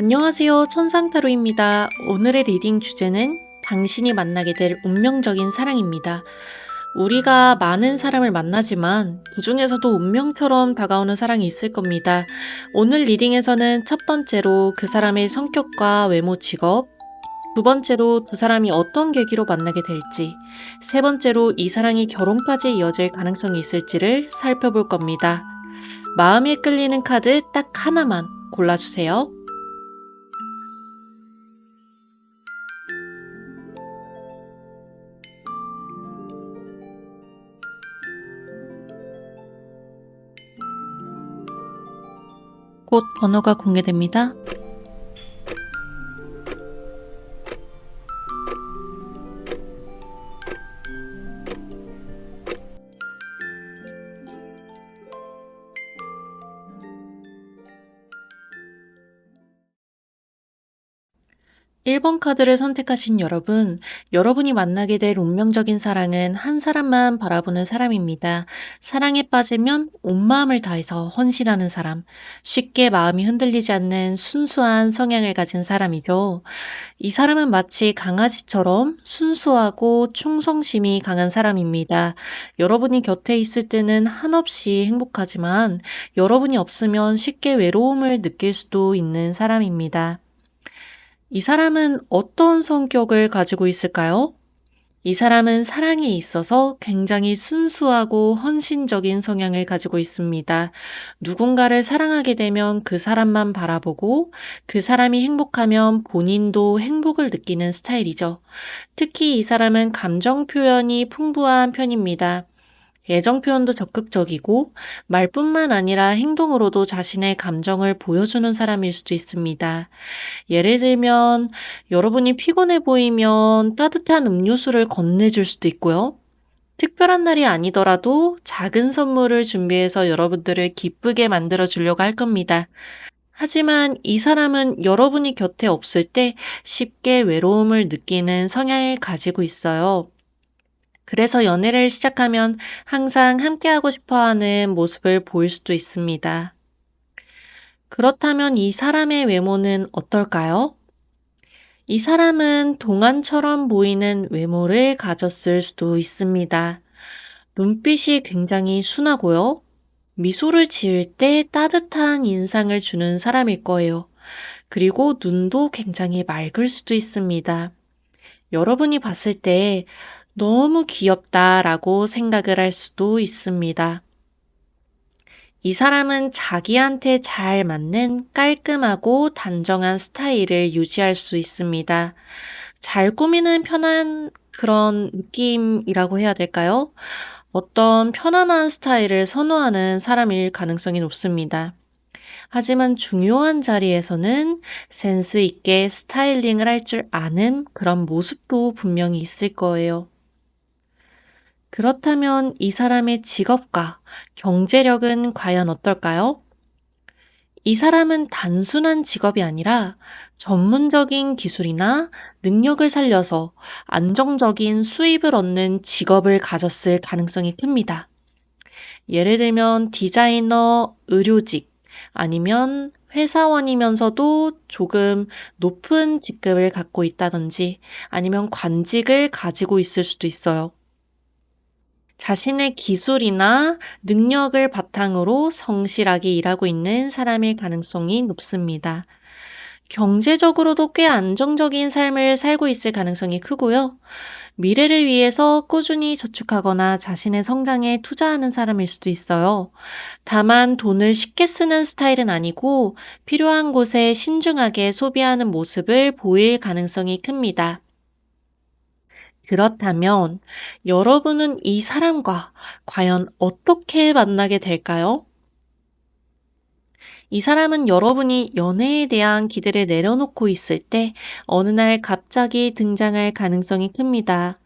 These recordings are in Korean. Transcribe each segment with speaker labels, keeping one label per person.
Speaker 1: 안녕하세요. 천상타로입니다. 오늘의 리딩 주제는 당신이 만나게 될 운명적인 사랑입니다. 우리가 많은 사람을 만나지만 그 중에서도 운명처럼 다가오는 사랑이 있을 겁니다. 오늘 리딩에서는 첫 번째로 그 사람의 성격과 외모 직업, 두 번째로 두 사람이 어떤 계기로 만나게 될지, 세 번째로 이 사랑이 결혼까지 이어질 가능성이 있을지를 살펴볼 겁니다. 마음에 끌리는 카드 딱 하나만 골라주세요. 곧 번호가 공개됩니다. 일번 카드를 선택하신 여러분, 여러분이 만나게 될 운명적인 사랑은 한 사람만 바라보는 사람입니다. 사랑에 빠지면 온 마음을 다해서 헌신하는 사람, 쉽게 마음이 흔들리지 않는 순수한 성향을 가진 사람이죠. 이 사람은 마치 강아지처럼 순수하고 충성심이 강한 사람입니다. 여러분이 곁에 있을 때는 한없이 행복하지만 여러분이 없으면 쉽게 외로움을 느낄 수도 있는 사람입니다. 이 사람은 어떤 성격을 가지고 있을까요? 이 사람은 사랑에 있어서 굉장히 순수하고 헌신적인 성향을 가지고 있습니다. 누군가를 사랑하게 되면 그 사람만 바라보고 그 사람이 행복하면 본인도 행복을 느끼는 스타일이죠. 특히 이 사람은 감정 표현이 풍부한 편입니다. 애정 표현도 적극적이고 말뿐만 아니라 행동으로도 자신의 감정을 보여주는 사람일 수도 있습니다. 예를 들면 여러분이 피곤해 보이면 따뜻한 음료수를 건네줄 수도 있고요. 특별한 날이 아니더라도 작은 선물을 준비해서 여러분들을 기쁘게 만들어 주려고 할 겁니다. 하지만 이 사람은 여러분이 곁에 없을 때 쉽게 외로움을 느끼는 성향을 가지고 있어요. 그래서 연애를 시작하면 항상 함께하고 싶어 하는 모습을 보일 수도 있습니다. 그렇다면 이 사람의 외모는 어떨까요? 이 사람은 동안처럼 보이는 외모를 가졌을 수도 있습니다. 눈빛이 굉장히 순하고요. 미소를 지을 때 따뜻한 인상을 주는 사람일 거예요. 그리고 눈도 굉장히 맑을 수도 있습니다. 여러분이 봤을 때 너무 귀엽다라고 생각을 할 수도 있습니다. 이 사람은 자기한테 잘 맞는 깔끔하고 단정한 스타일을 유지할 수 있습니다. 잘 꾸미는 편한 그런 느낌이라고 해야 될까요? 어떤 편안한 스타일을 선호하는 사람일 가능성이 높습니다. 하지만 중요한 자리에서는 센스 있게 스타일링을 할 줄 아는 그런 모습도 분명히 있을 거예요. 그렇다면 이 사람의 직업과 경제력은 과연 어떨까요? 이 사람은 단순한 직업이 아니라 전문적인 기술이나 능력을 살려서 안정적인 수입을 얻는 직업을 가졌을 가능성이 큽니다. 예를 들면 디자이너, 의료직, 아니면 회사원이면서도 조금 높은 직급을 갖고 있다든지 아니면 관직을 가지고 있을 수도 있어요. 자신의 기술이나 능력을 바탕으로 성실하게 일하고 있는 사람일 가능성이 높습니다. 경제적으로도 꽤 안정적인 삶을 살고 있을 가능성이 크고요. 미래를 위해서 꾸준히 저축하거나 자신의 성장에 투자하는 사람일 수도 있어요. 다만 돈을 쉽게 쓰는 스타일은 아니고 필요한 곳에 신중하게 소비하는 모습을 보일 가능성이 큽니다. 그렇다면 여러분은 이 사람과 과연 어떻게 만나게 될까요? 이 사람은 여러분이 연애에 대한 기대를 내려놓고 있을 때 어느 날 갑자기 등장할 가능성이 큽니다.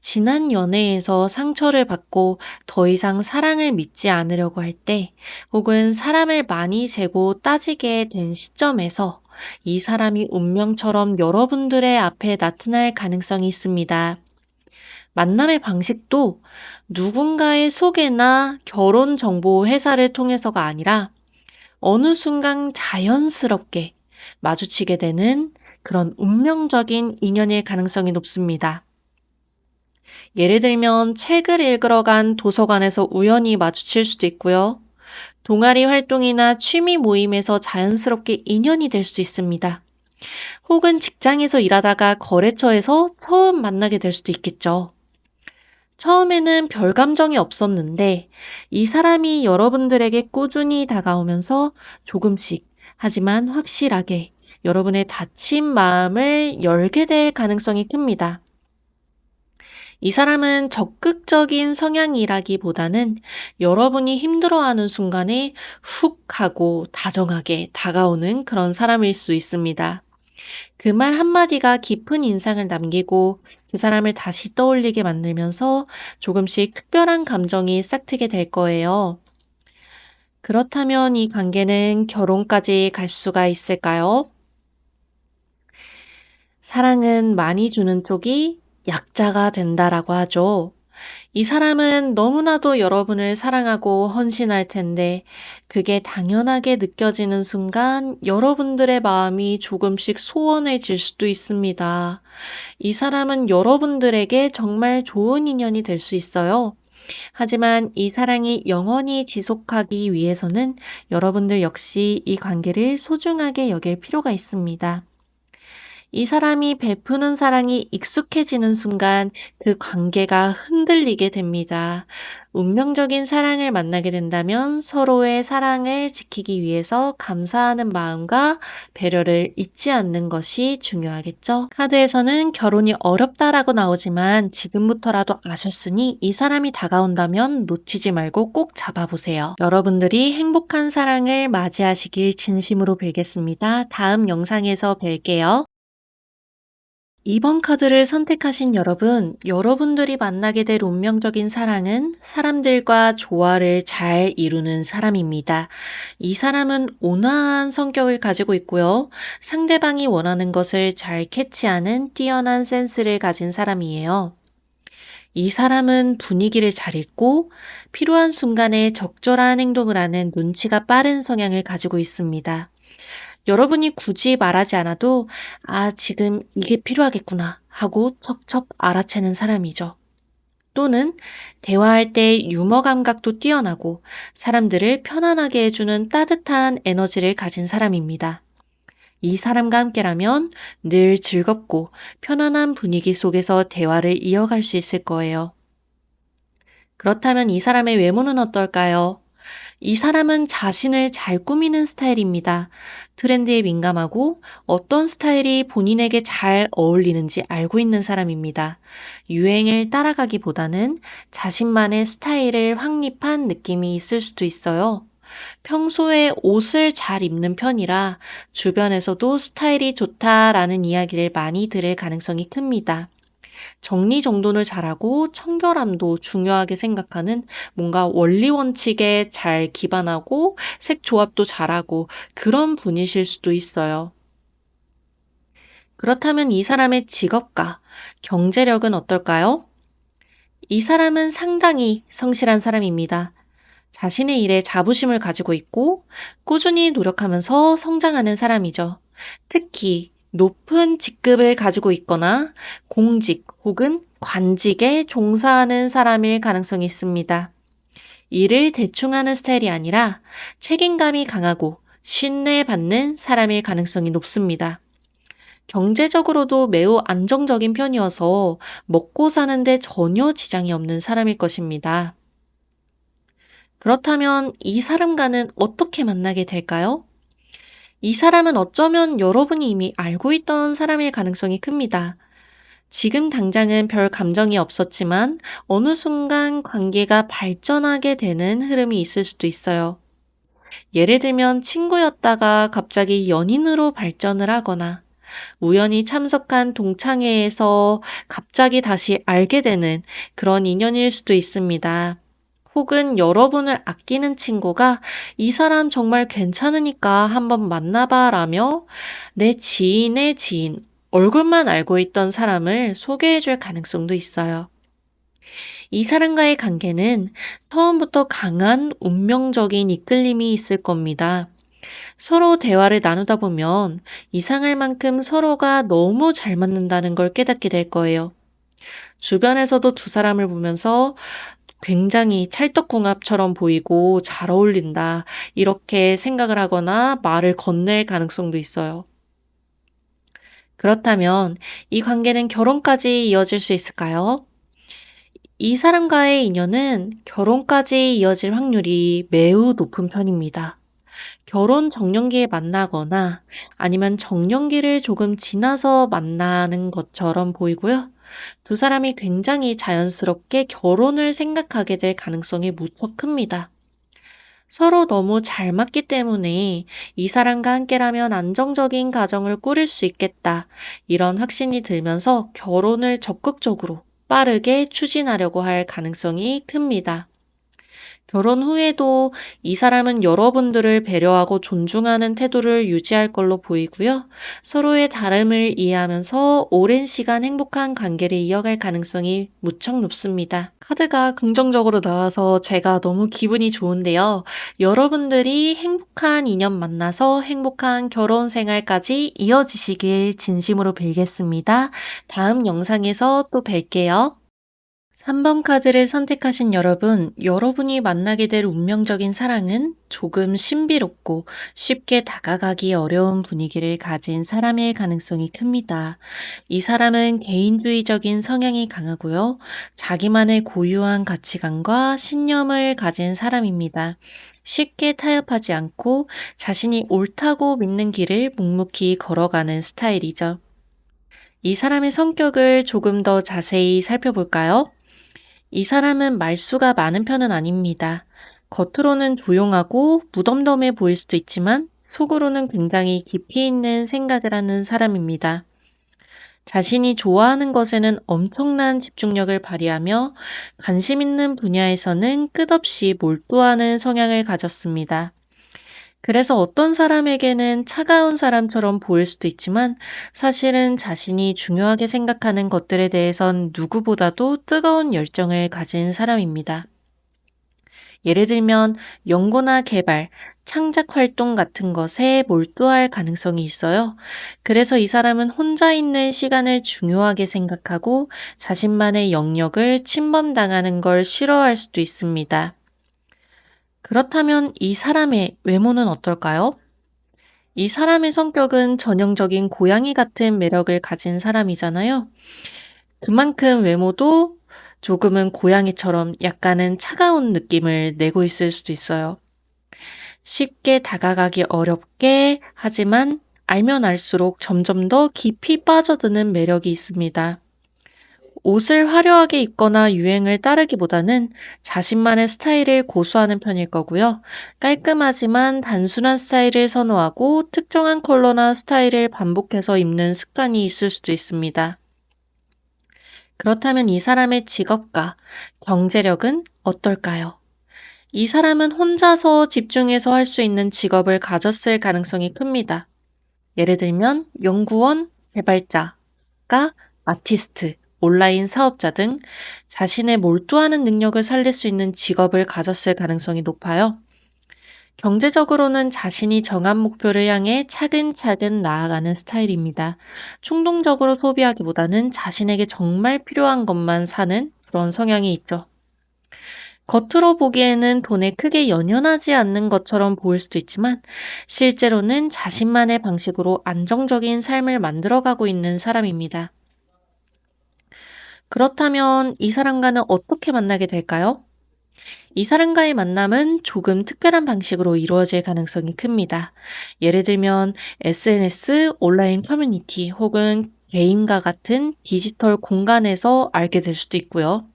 Speaker 1: 지난 연애에서 상처를 받고 더 이상 사랑을 믿지 않으려고 할 때, 혹은 사람을 많이 재고 따지게 된 시점에서 이 사람이 운명처럼 여러분들의 앞에 나타날 가능성이 있습니다. 만남의 방식도 누군가의 소개나 결혼 정보 회사를 통해서가 아니라 어느 순간 자연스럽게 마주치게 되는 그런 운명적인 인연일 가능성이 높습니다. 예를 들면 책을 읽으러 간 도서관에서 우연히 마주칠 수도 있고요. 동아리 활동이나 취미 모임에서 자연스럽게 인연이 될 수 있습니다. 혹은 직장에서 일하다가 거래처에서 처음 만나게 될 수도 있겠죠. 처음에는 별 감정이 없었는데 이 사람이 여러분들에게 꾸준히 다가오면서 조금씩 하지만 확실하게 여러분의 다친 마음을 열게 될 가능성이 큽니다. 이 사람은 적극적인 성향이라기보다는 여러분이 힘들어하는 순간에 훅 하고 다정하게 다가오는 그런 사람일 수 있습니다. 그 말 한마디가 깊은 인상을 남기고 그 사람을 다시 떠올리게 만들면서 조금씩 특별한 감정이 싹트게 될 거예요. 그렇다면 이 관계는 결혼까지 갈 수가 있을까요? 사랑은 많이 주는 쪽이 약자가 된다라고 하죠. 이 사람은 너무나도 여러분을 사랑하고 헌신할 텐데, 그게 당연하게 느껴지는 순간 여러분들의 마음이 조금씩 소원해질 수도 있습니다. 이 사람은 여러분들에게 정말 좋은 인연이 될 수 있어요. 하지만 이 사랑이 영원히 지속하기 위해서는 여러분들 역시 이 관계를 소중하게 여길 필요가 있습니다. 이 사람이 베푸는 사랑이 익숙해지는 순간 그 관계가 흔들리게 됩니다. 운명적인 사랑을 만나게 된다면 서로의 사랑을 지키기 위해서 감사하는 마음과 배려를 잊지 않는 것이 중요하겠죠. 카드에서는 결혼이 어렵다라고 나오지만 지금부터라도 아셨으니 이 사람이 다가온다면 놓치지 말고 꼭 잡아보세요. 여러분들이 행복한 사랑을 맞이하시길 진심으로 빌겠습니다. 다음 영상에서 뵐게요. 이번 카드를 선택하신 여러분, 여러분들이 만나게 될 운명적인 사랑은 사람들과 조화를 잘 이루는 사람입니다. 이 사람은 온화한 성격을 가지고 있고요. 상대방이 원하는 것을 잘 캐치하는 뛰어난 센스를 가진 사람이에요. 이 사람은 분위기를 잘 읽고 필요한 순간에 적절한 행동을 하는 눈치가 빠른 성향을 가지고 있습니다. 여러분이 굳이 말하지 않아도 아, 지금 이게 필요하겠구나 하고 척척 알아채는 사람이죠. 또는 대화할 때 유머 감각도 뛰어나고 사람들을 편안하게 해주는 따뜻한 에너지를 가진 사람입니다. 이 사람과 함께라면 늘 즐겁고 편안한 분위기 속에서 대화를 이어갈 수 있을 거예요. 그렇다면 이 사람의 외모는 어떨까요? 이 사람은 자신을 잘 꾸미는 스타일입니다. 트렌드에 민감하고 어떤 스타일이 본인에게 잘 어울리는지 알고 있는 사람입니다. 유행을 따라가기보다는 자신만의 스타일을 확립한 느낌이 있을 수도 있어요. 평소에 옷을 잘 입는 편이라 주변에서도 스타일이 좋다라는 이야기를 많이 들을 가능성이 큽니다. 정리정돈을 잘하고 청결함도 중요하게 생각하는 뭔가 원리 원칙에 잘 기반하고 색 조합도 잘하고 그런 분이실 수도 있어요. 그렇다면 이 사람의 직업과 경제력은 어떨까요? 이 사람은 상당히 성실한 사람입니다. 자신의 일에 자부심을 가지고 있고 꾸준히 노력하면서 성장하는 사람이죠. 특히 높은 직급을 가지고 있거나 공직 혹은 관직에 종사하는 사람일 가능성이 있습니다. 일을 대충 하는 스타일이 아니라 책임감이 강하고 신뢰받는 사람일 가능성이 높습니다. 경제적으로도 매우 안정적인 편이어서 먹고 사는데 전혀 지장이 없는 사람일 것입니다. 그렇다면 이 사람과는 어떻게 만나게 될까요? 이 사람은 어쩌면 여러분이 이미 알고 있던 사람일 가능성이 큽니다. 지금 당장은 별 감정이 없었지만 어느 순간 관계가 발전하게 되는 흐름이 있을 수도 있어요. 예를 들면 친구였다가 갑자기 연인으로 발전을 하거나 우연히 참석한 동창회에서 갑자기 다시 알게 되는 그런 인연일 수도 있습니다. 혹은 여러분을 아끼는 친구가 이 사람 정말 괜찮으니까 한번 만나봐 라며 내 지인의 지인, 얼굴만 알고 있던 사람을 소개해 줄 가능성도 있어요. 이 사람과의 관계는 처음부터 강한 운명적인 이끌림이 있을 겁니다. 서로 대화를 나누다 보면 이상할 만큼 서로가 너무 잘 맞는다는 걸 깨닫게 될 거예요. 주변에서도 두 사람을 보면서 굉장히 찰떡궁합처럼 보이고 잘 어울린다. 이렇게 생각을 하거나 말을 건넬 가능성도 있어요. 그렇다면 이 관계는 결혼까지 이어질 수 있을까요? 이 사람과의 인연은 결혼까지 이어질 확률이 매우 높은 편입니다. 결혼 정년기에 만나거나 아니면 정년기를 조금 지나서 만나는 것처럼 보이고요. 두 사람이 굉장히 자연스럽게 결혼을 생각하게 될 가능성이 무척 큽니다. 서로 너무 잘 맞기 때문에 이 사람과 함께라면 안정적인 가정을 꾸릴 수 있겠다. 이런 확신이 들면서 결혼을 적극적으로 빠르게 추진하려고 할 가능성이 큽니다. 결혼 후에도 이 사람은 여러분들을 배려하고 존중하는 태도를 유지할 걸로 보이고요. 서로의 다름을 이해하면서 오랜 시간 행복한 관계를 이어갈 가능성이 무척 높습니다. 카드가 긍정적으로 나와서 제가 너무 기분이 좋은데요. 여러분들이 행복한 인연 만나서 행복한 결혼 생활까지 이어지시길 진심으로 빌겠습니다. 다음 영상에서 또 뵐게요. 3번 카드를 선택하신 여러분, 여러분이 만나게 될 운명적인 사랑은 조금 신비롭고 쉽게 다가가기 어려운 분위기를 가진 사람일 가능성이 큽니다. 이 사람은 개인주의적인 성향이 강하고요. 자기만의 고유한 가치관과 신념을 가진 사람입니다. 쉽게 타협하지 않고 자신이 옳다고 믿는 길을 묵묵히 걸어가는 스타일이죠. 이 사람의 성격을 조금 더 자세히 살펴볼까요? 이 사람은 말수가 많은 편은 아닙니다. 겉으로는 조용하고 무덤덤해 보일 수도 있지만 속으로는 굉장히 깊이 있는 생각을 하는 사람입니다. 자신이 좋아하는 것에는 엄청난 집중력을 발휘하며 관심 있는 분야에서는 끝없이 몰두하는 성향을 가졌습니다. 그래서 어떤 사람에게는 차가운 사람처럼 보일 수도 있지만 사실은 자신이 중요하게 생각하는 것들에 대해선 누구보다도 뜨거운 열정을 가진 사람입니다. 예를 들면 연구나 개발, 창작 활동 같은 것에 몰두할 가능성이 있어요. 그래서 이 사람은 혼자 있는 시간을 중요하게 생각하고 자신만의 영역을 침범당하는 걸 싫어할 수도 있습니다. 그렇다면 이 사람의 외모는 어떨까요? 이 사람의 성격은 전형적인 고양이 같은 매력을 가진 사람이잖아요. 그만큼 외모도 조금은 고양이처럼 약간은 차가운 느낌을 내고 있을 수도 있어요. 쉽게 다가가기 어렵게 하지만 알면 알수록 점점 더 깊이 빠져드는 매력이 있습니다. 옷을 화려하게 입거나 유행을 따르기보다는 자신만의 스타일을 고수하는 편일 거고요. 깔끔하지만 단순한 스타일을 선호하고 특정한 컬러나 스타일을 반복해서 입는 습관이 있을 수도 있습니다. 그렇다면 이 사람의 직업과 경제력은 어떨까요? 이 사람은 혼자서 집중해서 할 수 있는 직업을 가졌을 가능성이 큽니다. 예를 들면 연구원, 개발자 가 아티스트, 온라인 사업자 등 자신의 몰두하는 능력을 살릴 수 있는 직업을 가졌을 가능성이 높아요. 경제적으로는 자신이 정한 목표를 향해 차근차근 나아가는 스타일입니다. 충동적으로 소비하기보다는 자신에게 정말 필요한 것만 사는 그런 성향이 있죠. 겉으로 보기에는 돈에 크게 연연하지 않는 것처럼 보일 수도 있지만 실제로는 자신만의 방식으로 안정적인 삶을 만들어가고 있는 사람입니다. 그렇다면 이 사람과는 어떻게 만나게 될까요? 이 사람과의 만남은 조금 특별한 방식으로 이루어질 가능성이 큽니다. 예를 들면 SNS, 온라인 커뮤니티 혹은 게임과 같은 디지털 공간에서 알게 될 수도 있고요.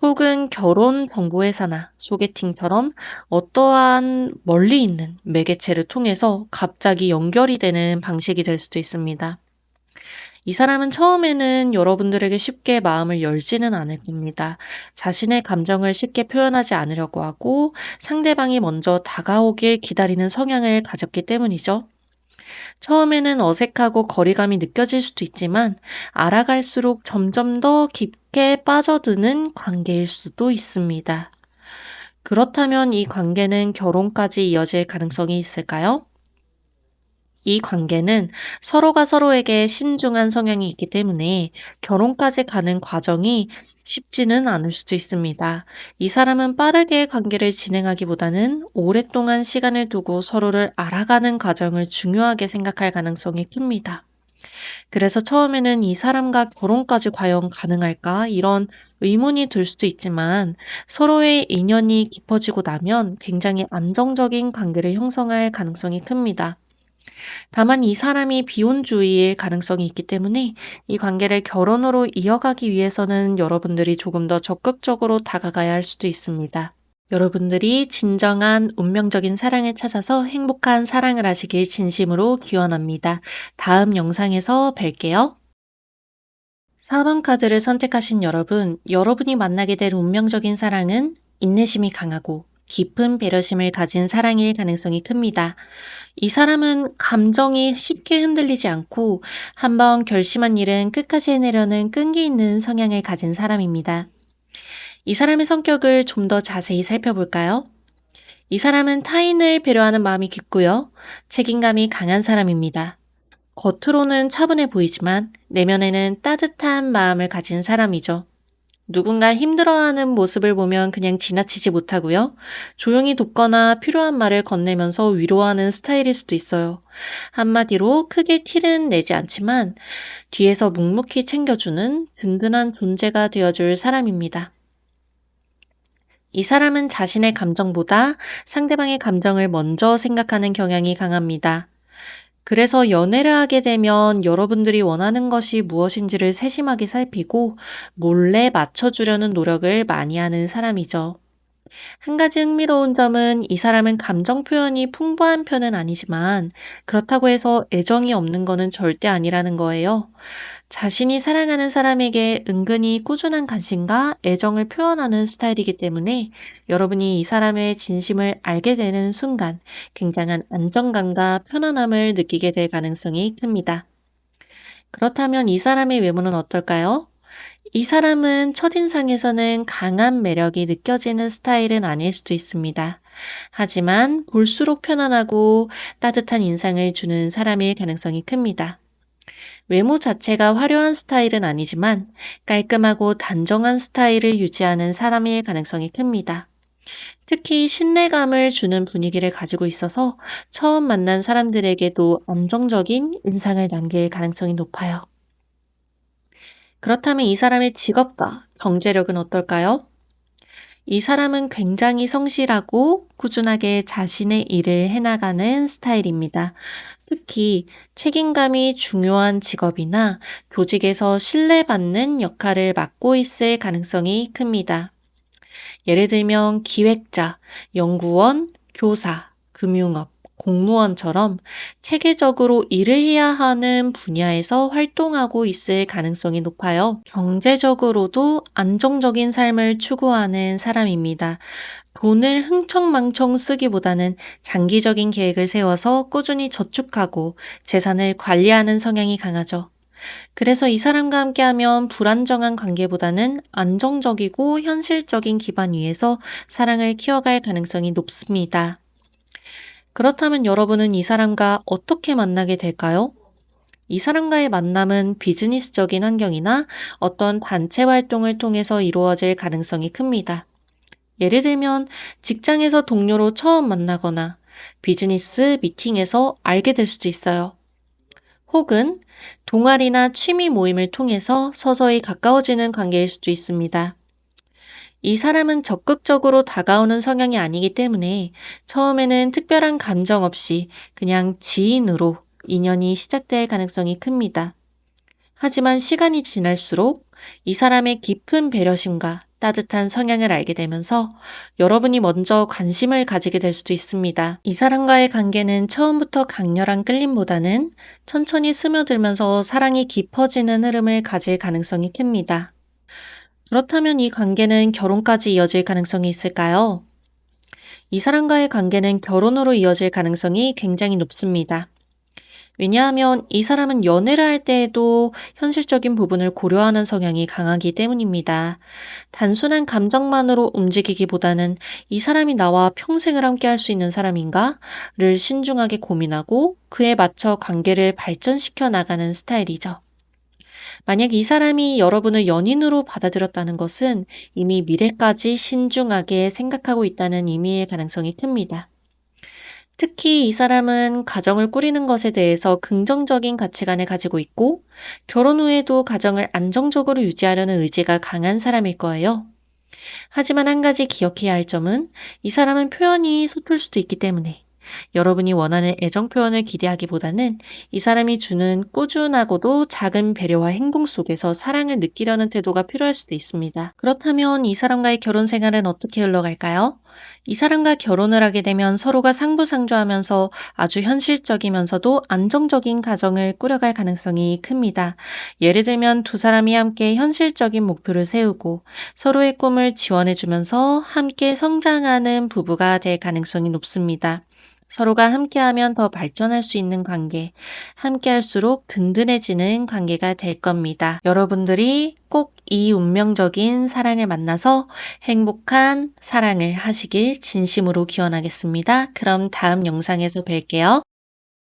Speaker 1: 혹은 결혼 정보회사나 소개팅처럼 어떠한 멀리 있는 매개체를 통해서 갑자기 연결이 되는 방식이 될 수도 있습니다. 이 사람은 처음에는 여러분들에게 쉽게 마음을 열지는 않을 겁니다. 자신의 감정을 쉽게 표현하지 않으려고 하고 상대방이 먼저 다가오길 기다리는 성향을 가졌기 때문이죠. 처음에는 어색하고 거리감이 느껴질 수도 있지만 알아갈수록 점점 더 깊게 빠져드는 관계일 수도 있습니다. 그렇다면 이 관계는 결혼까지 이어질 가능성이 있을까요? 이 관계는 서로가 서로에게 신중한 성향이 있기 때문에 결혼까지 가는 과정이 쉽지는 않을 수도 있습니다. 이 사람은 빠르게 관계를 진행하기보다는 오랫동안 시간을 두고 서로를 알아가는 과정을 중요하게 생각할 가능성이 큽니다. 그래서 처음에는 이 사람과 결혼까지 과연 가능할까? 이런 의문이 들 수도 있지만 서로의 인연이 깊어지고 나면 굉장히 안정적인 관계를 형성할 가능성이 큽니다. 다만 이 사람이 비혼주의일 가능성이 있기 때문에 이 관계를 결혼으로 이어가기 위해서는 여러분들이 조금 더 적극적으로 다가가야 할 수도 있습니다. 여러분들이 진정한 운명적인 사랑을 찾아서 행복한 사랑을 하시길 진심으로 기원합니다. 다음 영상에서 뵐게요. 4번 카드를 선택하신 여러분, 여러분이 만나게 될 운명적인 사랑은 인내심이 강하고 깊은 배려심을 가진 사랑일 가능성이 큽니다. 이 사람은 감정이 쉽게 흔들리지 않고 한번 결심한 일은 끝까지 해내려는 끈기 있는 성향을 가진 사람입니다. 이 사람의 성격을 좀 더 자세히 살펴볼까요? 이 사람은 타인을 배려하는 마음이 깊고요. 책임감이 강한 사람입니다. 겉으로는 차분해 보이지만 내면에는 따뜻한 마음을 가진 사람이죠. 누군가 힘들어하는 모습을 보면 그냥 지나치지 못하고요. 조용히 돕거나 필요한 말을 건네면서 위로하는 스타일일 수도 있어요. 한마디로 크게 티는 내지 않지만 뒤에서 묵묵히 챙겨주는 든든한 존재가 되어줄 사람입니다. 이 사람은 자신의 감정보다 상대방의 감정을 먼저 생각하는 경향이 강합니다. 그래서 연애를 하게 되면 여러분들이 원하는 것이 무엇인지를 세심하게 살피고 몰래 맞춰주려는 노력을 많이 하는 사람이죠. 한 가지 흥미로운 점은 이 사람은 감정 표현이 풍부한 편은 아니지만 그렇다고 해서 애정이 없는 것은 절대 아니라는 거예요. 자신이 사랑하는 사람에게 은근히 꾸준한 관심과 애정을 표현하는 스타일이기 때문에 여러분이 이 사람의 진심을 알게 되는 순간 굉장한 안정감과 편안함을 느끼게 될 가능성이 큽니다. 그렇다면 이 사람의 외모는 어떨까요? 이 사람은 첫인상에서는 강한 매력이 느껴지는 스타일은 아닐 수도 있습니다. 하지만 볼수록 편안하고 따뜻한 인상을 주는 사람일 가능성이 큽니다. 외모 자체가 화려한 스타일은 아니지만 깔끔하고 단정한 스타일을 유지하는 사람일 가능성이 큽니다. 특히 신뢰감을 주는 분위기를 가지고 있어서 처음 만난 사람들에게도 안정적인 인상을 남길 가능성이 높아요. 그렇다면 이 사람의 직업과 경제력은 어떨까요? 이 사람은 굉장히 성실하고 꾸준하게 자신의 일을 해나가는 스타일입니다. 특히 책임감이 중요한 직업이나 조직에서 신뢰받는 역할을 맡고 있을 가능성이 큽니다. 예를 들면 기획자, 연구원, 교사, 금융업, 공무원처럼 체계적으로 일을 해야 하는 분야에서 활동하고 있을 가능성이 높아요. 경제적으로도 안정적인 삶을 추구하는 사람입니다. 돈을 흥청망청 쓰기보다는 장기적인 계획을 세워서 꾸준히 저축하고 재산을 관리하는 성향이 강하죠. 그래서 이 사람과 함께하면 불안정한 관계보다는 안정적이고 현실적인 기반 위에서 사랑을 키워갈 가능성이 높습니다. 그렇다면 여러분은 이 사람과 어떻게 만나게 될까요? 이 사람과의 만남은 비즈니스적인 환경이나 어떤 단체 활동을 통해서 이루어질 가능성이 큽니다. 예를 들면 직장에서 동료로 처음 만나거나 비즈니스 미팅에서 알게 될 수도 있어요. 혹은 동아리나 취미 모임을 통해서 서서히 가까워지는 관계일 수도 있습니다. 이 사람은 적극적으로 다가오는 성향이 아니기 때문에 처음에는 특별한 감정 없이 그냥 지인으로 인연이 시작될 가능성이 큽니다. 하지만 시간이 지날수록 이 사람의 깊은 배려심과 따뜻한 성향을 알게 되면서 여러분이 먼저 관심을 가지게 될 수도 있습니다. 이 사람과의 관계는 처음부터 강렬한 끌림보다는 천천히 스며들면서 사랑이 깊어지는 흐름을 가질 가능성이 큽니다. 그렇다면 이 관계는 결혼까지 이어질 가능성이 있을까요? 이 사람과의 관계는 결혼으로 이어질 가능성이 굉장히 높습니다. 왜냐하면 이 사람은 연애를 할 때에도 현실적인 부분을 고려하는 성향이 강하기 때문입니다. 단순한 감정만으로 움직이기보다는 이 사람이 나와 평생을 함께 할 수 있는 사람인가? 를 신중하게 고민하고 그에 맞춰 관계를 발전시켜 나가는 스타일이죠. 만약 이 사람이 여러분을 연인으로 받아들였다는 것은 이미 미래까지 신중하게 생각하고 있다는 의미일 가능성이 큽니다. 특히 이 사람은 가정을 꾸리는 것에 대해서 긍정적인 가치관을 가지고 있고 결혼 후에도 가정을 안정적으로 유지하려는 의지가 강한 사람일 거예요. 하지만 한 가지 기억해야 할 점은 이 사람은 표현이 서툴 수도 있기 때문에 여러분이 원하는 애정 표현을 기대하기보다는 이 사람이 주는 꾸준하고도 작은 배려와 행동 속에서 사랑을 느끼려는 태도가 필요할 수도 있습니다. 그렇다면 이 사람과의 결혼 생활은 어떻게 흘러갈까요? 이 사람과 결혼을 하게 되면 서로가 상부상조하면서 아주 현실적이면서도 안정적인 가정을 꾸려갈 가능성이 큽니다. 예를 들면 두 사람이 함께 현실적인 목표를 세우고 서로의 꿈을 지원해주면서 함께 성장하는 부부가 될 가능성이 높습니다. 서로가 함께하면 더 발전할 수 있는 관계, 함께할수록 든든해지는 관계가 될 겁니다. 여러분들이 꼭 이 운명적인 사랑을 만나서 행복한 사랑을 하시길 진심으로 기원하겠습니다. 그럼 다음 영상에서 뵐게요.